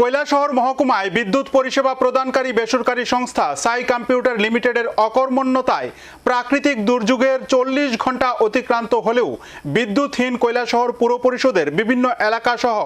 কৈলাসহর মহকুমায় বিদ্যুৎ পরিষেবা প্রদানকারী বেসরকারি সংস্থা সাই কম্পিউটার লিমিটেডের অকর্মণ্যতায় প্রাকৃতিক দুর্যোগের চল্লিশ ঘণ্টা অতিক্রান্ত হলেও বিদ্যুৎহীন কৈলাসহর পুর পরিষদের বিভিন্ন এলাকাসহ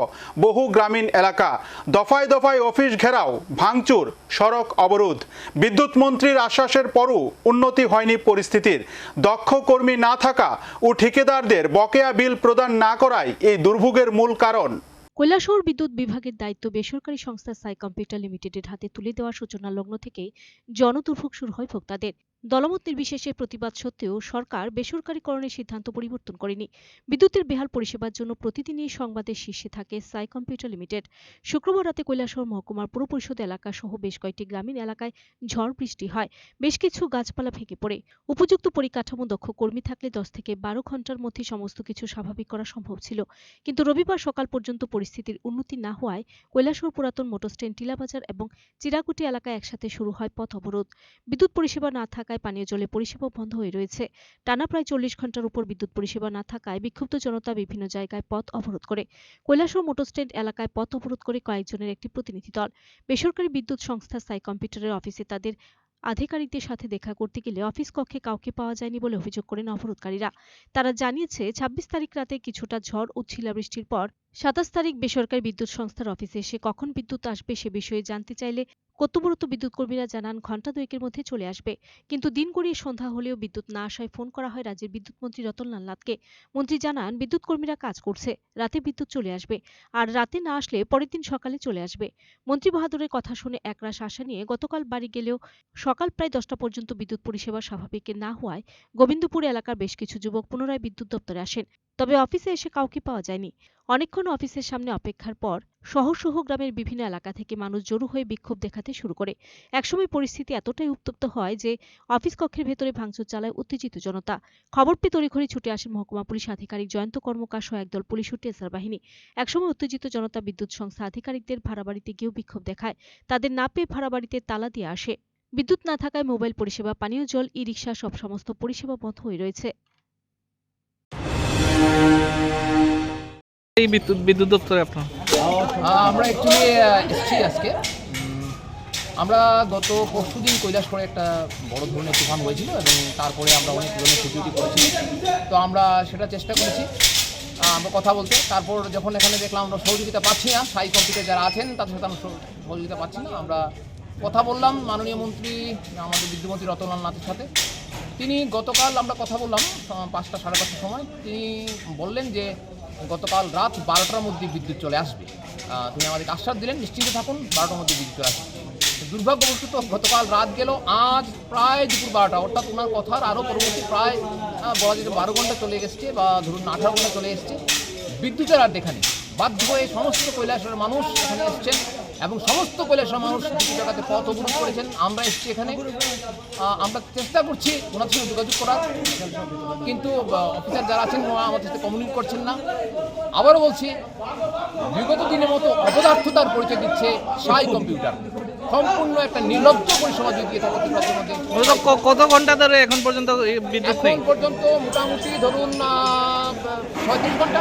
বহু গ্রামীণ এলাকা। দফায় দফায় অফিস ঘেরাও, ভাঙচুর, সড়ক অবরোধ। বিদ্যুৎ মন্ত্রীর আশ্বাসের পরও উন্নতি হয়নি পরিস্থিতির। দক্ষ কর্মী না থাকা ও ঠিকাদারদের বকেয়া বিল প্রদান না করায় এই দুর্ভোগের মূল কারণ। কৈলাসহর বিদ্যুৎ বিভাগের দায়িত্ব বেসরকারি সংস্থা সাই কম্পিউটার লিমিটেডের হাতে তুলে দেওয়ার সূচনা লগ্ন থেকেই জনদুর্ভোগ শুরু হয় ভোক্তাদের। দলমত নির্বিশেষে প্রতিবাদ সত্ত্বেও সরকার বেসরকারীকরণের সিদ্ধান্ত পরিবর্তন করেনি। বিদ্যুতের বেহাল পরিষেবার জন্য প্রতিদিনই সংবাদের শীর্ষে থাকে সাই কম্পিউটার লিমিটেড। শুক্রবার রাতে কৈলাসহর মহকুমার পুর পরিষদ এলাকা সহ বেশ কয়েকটি গ্রামীণ এলাকায় ঝড় বৃষ্টি হয়। বেশ কিছু গাছপালা ভেঙে পড়ে। উপযুক্ত পরিকাঠামো দক্ষ কর্মী থাকলে দশ থেকে বারো ঘণ্টার মধ্যে সমস্ত কিছু স্বাভাবিক করা সম্ভব ছিল। কিন্তু রবিবার সকাল পর্যন্ত পরিস্থিতির উন্নতি না হওয়ায় কৈলাসহর পুরাতন মোটর স্ট্যান্ড টিলাবাজার এবং চিরাকুটি এলাকায় একসাথে শুরু হয় পথ অবরোধ। বিদ্যুৎ পরিষেবা না থাকায় পানীয় জলের পরিষেবা বন্ধ হয়ে রয়েছে। টানা প্রায় চল্লিশ ঘণ্টার উপর বিদ্যুৎ পরিষেবা না থাকায় বিক্ষুব্ধ জনতা বিভিন্ন জায়গায় পথ অবরোধ করে। কৈলাসহর মোটর স্ট্যান্ড এলাকায় পথ অবরোধ করে কয়েকজনের একটি প্রতিনিধি দল। বেসরকারি বিদ্যুৎ সংস্থা সাই কম্পিউটারের অফিসে তাদের আধিকারিকদের সাথে দেখা করতে গেলে অফিস কক্ষে কাউকে পাওয়া যায়নি বলে অভিযোগ করেন অবরোধকারীরা। তারা জানিয়েছে, ছাব্বিশ তারিখ রাতে কিছুটা ঝড় ও শিলাবৃষ্টির পর সাতাশ তারিখ বেসরকারি বিদ্যুৎ সংস্থার অফিসে এসে কখন বিদ্যুৎ আসবে সে বিষয়ে জানতে চাইলে কর্তব্যরত বিদ্যুৎ কর্মীরা জানান, ঘণ্টা দুয়েকের মধ্যে চলে আসবে। কিন্তু দিন গড়িয়ে সন্ধ্যা হলেও বিদ্যুৎ না আসায় ফোন করা হয় রাজ্যের বিদ্যুৎ মন্ত্রী রতনলাল নাথকে। মন্ত্রী জানান বিদ্যুৎ কর্মীরা কাজ করছে, রাতে বিদ্যুৎ চলে আসবে। আর রাতে না আসলে পরের দিন সকালে চলে আসবে। মন্ত্রী বাহাদুরের কথা শুনে একরাশ আশা নিয়ে গতকাল বাড়ি গেলেও সকাল প্রায় দশটা পর্যন্ত বিদ্যুৎ পরিষেবা স্বাভাবিক না হওয়ায় গোবিন্দপুর এলাকার বেশ কিছু যুবক পুনরায় বিদ্যুৎ দপ্তরে আসেন। তবে অফিসে এসে কাউকে পাওয়া যায়নি। অনেকক্ষণ অফিসের সামনে অপেক্ষার পর শহর সহ গ্রামের বিভিন্ন এলাকা থেকে মানুষ জড়ো হয়ে বিক্ষোভ দেখাতে শুরু করে। একসময় পরিস্থিতি এতটাই উত্তপ্ত হয় যে অফিস কক্ষের ভেতরে ভাঙচুর চালায় উত্তেজিত জনতা। খবর পেয়ে তড়িঘড়ি ছুটে আসেন মহকুমা পুলিশ আধিকারিক জয়ন্ত কর্মকার সহ একদল পুলিশ ও টেসার বাহিনী। একসময় উত্তেজিত জনতা বিদ্যুৎ সংস্থা আধিকারিকদের ভাড়া বাড়িতে গিয়েও বিক্ষোভ দেখায়। তাদের না পেয়ে ভাড়া বাড়িতে তালা দিয়ে আসে। বিদ্যুৎ না থাকায় মোবাইল পরিষেবা, পানীয় জল ই রিক্সা সব সমস্ত পরিষেবা বন্ধ হয়ে রয়েছে। এই বিদ্যুৎ বিদ্যুৎ দপ্তরে আপনার? আমরা অ্যাকচুয়ালি এসেছি আজকে। আমরা গত পরশু দিন কৈলাসপুরে একটা বড় ধরনের তুফান হয়েছিল এবং তারপরে আমরা অনেক ধরনের সিকিউরিটি করেছি। তো আমরা সেটা চেষ্টা করেছি আমরা কথা বলতে। তারপর যখন এখানে দেখলাম আমরা সহযোগিতা পাচ্ছি না সাই কম্পিউটার যারা আছেন, তাদের সাথে আমরা সহযোগিতা পাচ্ছি না। আমরা কথা বললাম মাননীয় মন্ত্রী, আমাদের বিদ্যুৎমন্ত্রী রতনলাল নাথের সাথে। তিনি গতকাল আমরা কথা বললাম পাঁচটা সাড়ে পাঁচটার সময়। তিনি বললেন যে গতকাল রাত বারোটার মধ্যে বিদ্যুৎ চলে আসবে। তিনি আমাদেরকে আশ্বাস দিলেন, নিশ্চিন্তে থাকুন, বারোটার মধ্যে বিদ্যুৎ চলে আসবে। দুর্ভাগ্যবশত গতকাল রাত গেল আজ প্রায় দুপুর বারোটা, অর্থাৎ ওনার কথার আরও পরবর্তী প্রায় বলা যেতে বারো ঘণ্টা চলে এসছে বা ধরুন আঠারো ঘণ্টা চলে এসছে। বিদ্যুতের আর দেখা নেই। বাধ্য হয়ে সমস্ত কৈলাসের মানুষ এখানে এসছেন। এবং সমস্ত কৈলাসের মানুষ জায়গাতে পথ অবরোধ করেছেন। আমরা এসেছি এখানে। আমরা চেষ্টা করছি ওনাদের সঙ্গে যোগাযোগ করার। কিন্তু অফিসার যারা আছেন ওরা আমাদের সাথে কমিউনিকেট করছেন না। আবারও বলছি বিগত দিনের মতো অপদার্থতার পরিচয় দিচ্ছে সাই কম্পিউটার। সম্পূর্ণ একটা নির্লজ্জ পরিষেবা যদি দিয়ে থাকে কত ঘণ্টা ধরে এখন পর্যন্ত বিদ্যুৎ নেই? এখন পর্যন্ত মোটামুটি ধরুন ছয়ত্রিশ ঘণ্টা।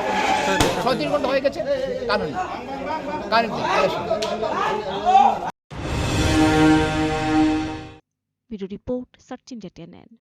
ছয়ত্রিশ ঘণ্টা হয়ে গেছে। কারণ current to report Sachin Jatianen.